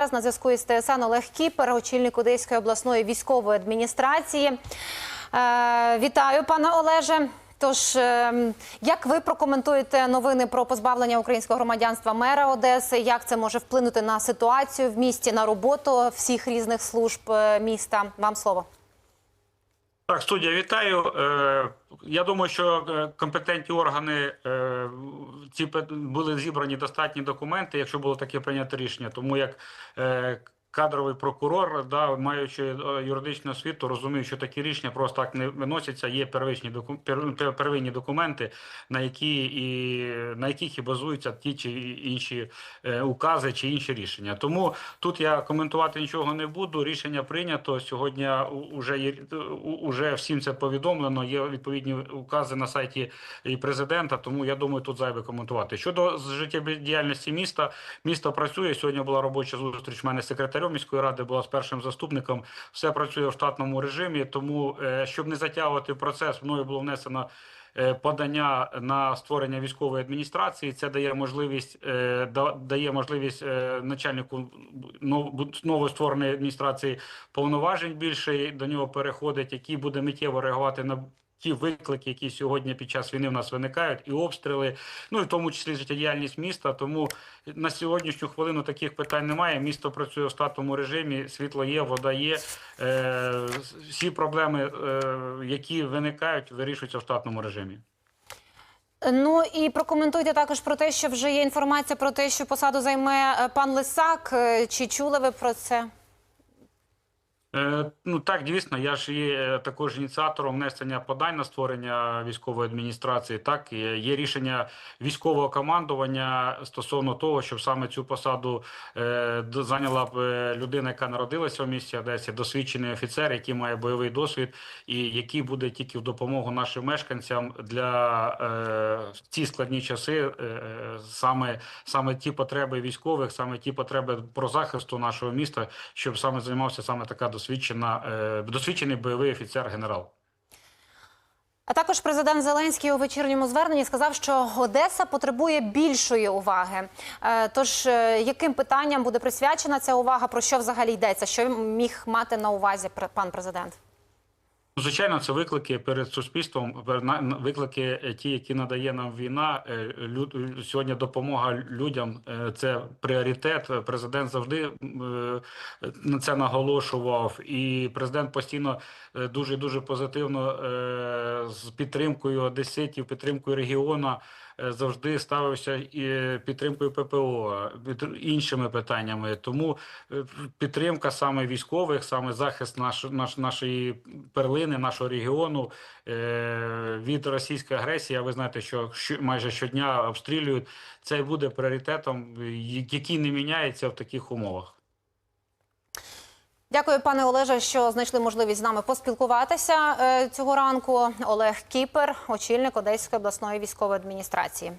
Зараз на зв'язку із ТСН Олег Кіпер, очільник Одеської обласної військової адміністрації. Е, вітаю, пане Олеже. Тож, е, як ви прокоментуєте новини про позбавлення українського громадянства мера Одеси? Як це може вплинути на ситуацію в місті, на роботу всіх різних служб е, міста? Вам слово. Так, студія, вітаю. Е, Я думаю, що е, компетентні органи е, ці були зібрані достатні документи, якщо було таке прийнято рішення. Тому як кадровий прокурор, да, маючи е, юридичну освіту, розумію, що такі рішення просто так не виносяться. Є первичні пер- первинні документи, на які і на яких і базуються ті чи інші е, укази чи інші рішення. Тому тут я коментувати нічого не буду. Рішення прийнято сьогодні. Уже є уже всім це повідомлено. Є відповідні укази на сайті і президента. Тому я думаю, тут зайве коментувати. Щодо життєдіяльності міста, місто працює. Сьогодні була робоча зустріч. в мене з секретарем міської ради була з першим заступником. Все працює в штатному режимі. Тому, е, щоб не затягувати процес, мною було внесено. е, Подання на створення військової адміністрації це дає можливість е, дає можливість начальнику нов- новоствореної адміністрації повноважень більше до нього переходить, який буде миттєво реагувати на ті виклики, які сьогодні під час війни в нас виникають, і обстріли, ну і в тому числі життєдіяльність міста. Тому на сьогоднішню хвилину таких питань немає. Місто працює в штатному режимі, світло є, вода є. Е, всі проблеми, е, які виникають, вирішуються в штатному режимі. Ну і прокоментуйте також про те, що вже є інформація про те, що посаду займе е, пан Лисак. Е, Чи чули ви про це? Е, ну так, дійсно, я ж є е, також ініціатором внесення подань на створення військової адміністрації. Так, є рішення військового командування стосовно того, щоб саме цю посаду е, зайняла б людина, яка народилася в місті Одесі, досвідчений офіцер, який має бойовий досвід, і який буде тільки в допомогу нашим мешканцям для в ці складні часи, саме саме ті потреби військових, саме ті потреби про захисту нашого міста, щоб саме займався саме така досвідчена, е, досвідчений бойовий офіцер генерал. А також президент Зеленський у вечірньому зверненні сказав, що Одеса потребує більшої уваги. Е, Тож е, яким питанням буде присвячена ця увага? Про що взагалі йдеться? Що міг мати на увазі пан президент? Звичайно, це виклики перед суспільством, виклики е, ті, які надає нам війна. Е, Сьогодні допомога людям е, це пріоритет. Президент завжди на це наголошував, і президент постійно дуже дуже позитивно з підтримкою одеситів, підтримкою регіону е, завжди ставився і підтримкою ППО, під- іншими питаннями. Тому е, підтримка саме військових, саме захист наш, наш, нашої перлини, нашого регіону е, від російської агресії. Ви знаєте, що майже щодня обстрілюють. Це буде пріоритетом, е, який не міняється в таких умовах. Дякую, пане Олеже, що знайшли можливість з нами поспілкуватися е, цього ранку. Олег Кіпер, очільник Одеської обласної військової адміністрації.